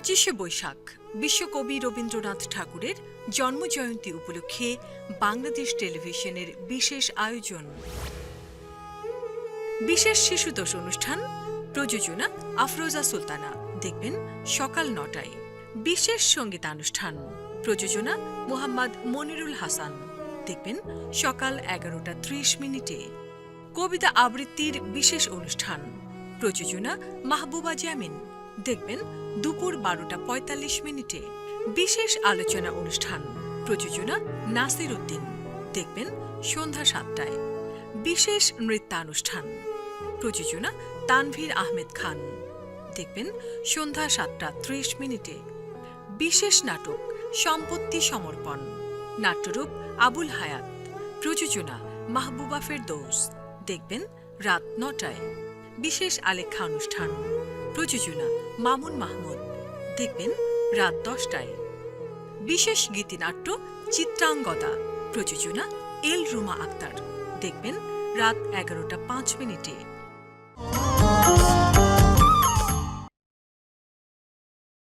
পঁচিশে বৈশাখ, বিশ্বকবি রবীন্দ্রনাথ ঠাকুরের জন্মজয়ন্তী উপলক্ষে বাংলাদেশ টেলিভিশনের বিশেষ আয়োজন। বিশেষ শিশুতোষ অনুষ্ঠান, প্রযোজনা আফরোজা সুলতানা। দেখবেন সকাল নটায়। বিশেষ সঙ্গীতানুষ্ঠান, প্রযোজনা মোহাম্মদ মনিরুল হাসান। দেখবেন সকাল এগারোটা ত্রিশ মিনিটে। কবিতা আবৃত্তির বিশেষ অনুষ্ঠান, প্রযোজনা মাহবুবা জামিন। দেখবেন দুপুর বারোটা পঁয়তাল্লিশ মিনিটে বিশেষ আলোচনা অনুষ্ঠান, প্রযোজনা নাসির উদ্দিন। দেখবেন সন্ধ্যা সাতটায়। বিশেষ নৃত্যানুষ্ঠান, প্রযোজনা তানভীর আহমেদ খান। দেখবেন সন্ধ্যা সাতটা ত্রিশ মিনিটে। বিশেষ নাটক, সম্পত্তি সমর্পণ, নাট্যরূপ আবুল হায়াত। প্রযোজনা মাহবুবা ফেরদৌস। দেখবেন রাত নটায়। বিশেষ আলেখা অনুষ্ঠান। প্রযোজনা মামুন মাহমুদ। দেখবেন রাত দশটায়। বিশেষ গীতিনাট্য চিত্রাঙ্গদা। প্রযোজনা এল রুমা আক্তার। দেখবেন রাত এগারোটা পাঁচ মিনিটে।